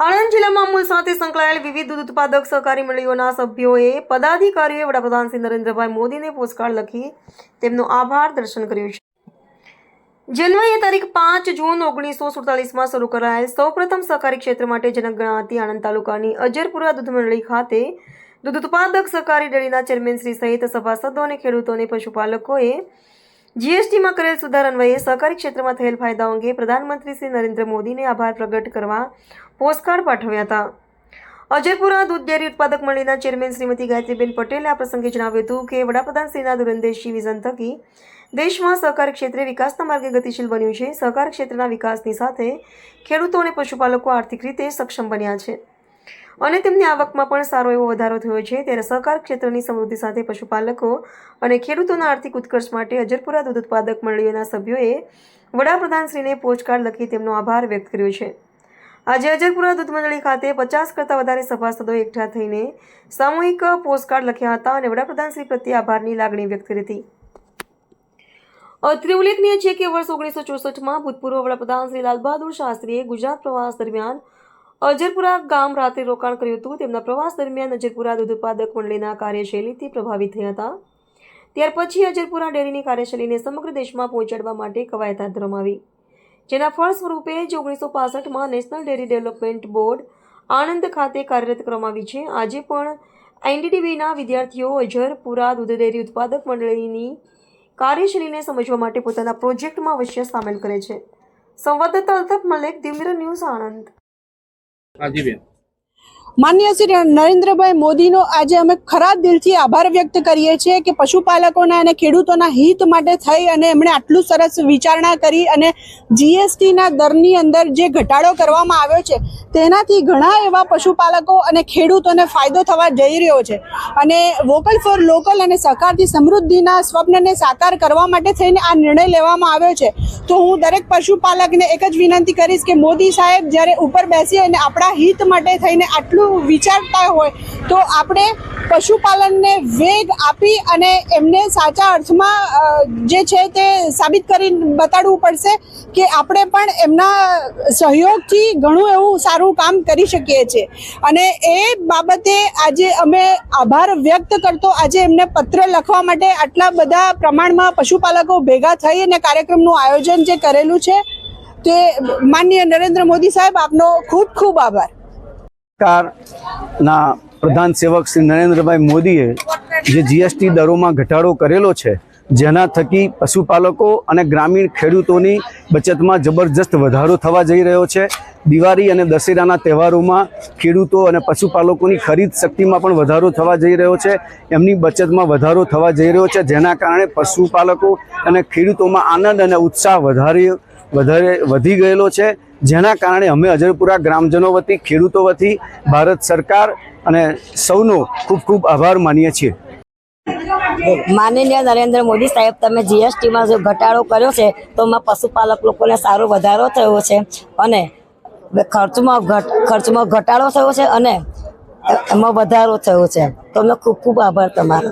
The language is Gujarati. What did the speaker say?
આણંદ જિલ્લામાં અમૂલ સાથે સંકળાયેલ વિવિધ દૂધ ઉત્પાદક સહકારી મંડળીઓના સભ્યોએ પદાધિકારીઓએ વડાપ્રધાન શ્રી નરેન્દ્રભાઈ મોદીને પોસ્ટકાર્ડ લખી તેમનો આભાર દર્શન કર્યું છે. જન્મએ તારીખ પાંચ જૂન ઓગણીસો સુડતાલીસમાં શરૂ કરાયેલ સૌપ્રથમ સહકારી ક્ષેત્ર માટે જનક ગણાતી આણંદ તાલુકાની અજરપુરા દૂધ મંડળી ખાતે દૂધ ઉત્પાદક સહકારી ડેરીના ચેરમેન શ્રી સહિત સભાસદો અને ખેડૂતો અને પશુપાલકોએ જીએસટીમાં કરેલ સુધાર અન્વયે સહકારી ક્ષેત્રમાં થયેલ ફાયદાઓ અંગે પ્રધાનમંત્રી શ્રી નરેન્દ્ર મોદીને આભાર પ્રગટ કરવા પોસ્ટકાર્ડ પાઠવ્યા હતા. અજયપુરા દૂધ ડેરી ઉત્પાદક મંડળીના ચેરમેન શ્રીમતી ગાયત્રીબેન પટેલે આ પ્રસંગે જણાવ્યું હતું કે વડાપ્રધાન શ્રીના દૂરંદેશી વિઝન થકી દેશમાં સહકારી ક્ષેત્રે વિકાસના માર્ગે ગતિશીલ બન્યું છે. સહકાર ક્ષેત્રના વિકાસની સાથે ખેડૂતો અને પશુપાલકો આર્થિક રીતે સક્ષમ બન્યા છે. અને તેમની આવકમાં પણ સારો એવો વધારો થયો છે. ત્યારે સહકાર ક્ષેત્રની સમૃદ્ધિ સાથે પશુપાલકો અને ખેડૂતોના આર્થિક ઉત્કર્ષ માટે અજરપુરા દૂધ ઉત્પાદક મંડળીઓના સભ્યોએ વડાપ્રધાનશ્રીને પોસ્ટકાર્ડ લખી તેમનો આભાર વ્યક્ત કર્યો છે. આજે અજરપુરા દૂધ મંડળી ખાતે પચાસ કરતાં વધારે સભાસદો એકઠા થઈને સામૂહિક પોસ્ટકાર્ડ લખ્યા હતા અને વડાપ્રધાનશ્રી પ્રત્યે આભારની લાગણી વ્યક્ત કરી હતી. અત્રે ઉલ્લેખનીય છે કે વર્ષ ઓગણીસો ચોસઠમાં ભૂતપૂર્વ વડાપ્રધાન શ્રી લાલ બહાદુર શાસ્ત્રીએ ગુજરાત પ્રવાસ દરમિયાન અજરપુરા ગામ રાત્રે રોકાણ કર્યું હતું. તેમના પ્રવાસ દરમિયાન અજરપુરા દૂધ ઉત્પાદક મંડળીના કાર્યશૈલીથી પ્રભાવિત થયા હતા. ત્યાર પછી અજરપુરા ડેરીની કાર્યશૈલીને સમગ્ર દેશમાં પહોંચાડવા માટે કવાયત હાથ ધરવામાં જેના ફળ સ્વરૂપે જ ઓગણીસો પાસઠમાં national dairy development board Anand ખાતે કાર્યરત કરવામાં છે. આજે પણ એનડીડીબીના વિદ્યાર્થીઓ અજરપુરા દૂધ ડેરી ઉત્પાદક મંડળીની કાર્યશૈલીને સમજવા માટે પોતાના પ્રોજેક્ટમાં અવશ્ય સામેલ કરે છે. સંવાદદાતા અલ્તફ મલેક દિવ્ય ન્યૂઝ આણંદ. 那这边。માન્ય શ્રી નરેન્દ્રભાઈ મોદીનો આજે અમે ખરા દિલથી આભાર વ્યક્ત કરીએ છીએ કે પશુપાલકોના અને ખેડૂતોના હિત માટે થઈ અને એમણે આટલું સરસ વિચારણા કરી અને જીએસટીના દરની અંદર જે ઘટાડો કરવામાં આવ્યો છે, તેનાથી ઘણા એવા પશુપાલકો અને ખેડૂતોને ફાયદો થવા જઈ રહ્યો છે. અને વોકલ ફોર લોકલ અને સહકારથી સમૃદ્ધિના સ્વપ્નને સાકાર કરવા માટે થઈને આ નિર્ણય લેવામાં આવ્યો છે. તો હું દરેક પશુપાલકને એક જ વિનંતી કરીશ કે મોદી સાહેબ જ્યારે ઉપર બેસી અને આપણા હિત માટે થઈને આટલું વિચારતા હોય તો આપણે પશુપાલનને વેગ આપી અને એમને સાચા અર્થમાં જે છે તે સાબિત કરી બતાડવું પડશે કે આપણે પણ એમના સહયોગથી ઘણું એવું સારું કામ કરી શકીએ છીએ. અને એ બાબતે આજે અમે આભાર વ્યક્ત કરતો, આજે એમને પત્ર લખવા માટે આટલા બધા પ્રમાણમાં પશુપાલકો ભેગા થઈ અને કાર્યક્રમનું આયોજન જે કરેલું છે તે માનનીય નરેન્દ્ર મોદી સાહેબ આપનો ખૂબ ખૂબ આભાર. સરકારના પ્રધાન સેવક શ્રી નરેન્દ્રભાઈ મોદીએ જે જીએસટી દરોમાં ઘટાડો કરેલો છે, જેના થકી પશુપાલકો અને ગ્રામીણ ખેડૂતોની બચતમાં જબરજસ્ત વધારો થવા જઈ રહ્યો છે. દિવાળી અને દશેરાના તહેવારોમાં ખેડૂતો અને પશુપાલકોની ખરીદ શક્તિમાં પણ વધારો થવા જઈ રહ્યો છે. એમની બચતમાં વધારો થવા જઈ રહ્યો છે, જેના કારણે પશુપાલકો અને ખેડૂતોમાં આનંદ અને ઉત્સાહ વધારે વધારે વધી ગયેલો છે. જેના કારણે અમે અજરપુરા ગ્રામજનો વતી, ખેડૂતો વતી, ભારત સરકાર અને સૌનો ખૂબ ખૂબ આભાર માનીએ છીએ. માનનીય નરેન્દ્ર મોદી સાહેબ, તમે જીએસટીમાં જો ઘટાડો કર્યો છે, તો એમાં પશુપાલક લોકોને સારો વધારો થયો છે અને ખર્ચમાં ખર્ચમાં ઘટાડો થયો છે અને એમાં વધારો થયો છે. તો અમે ખૂબ ખૂબ આભાર તમારો.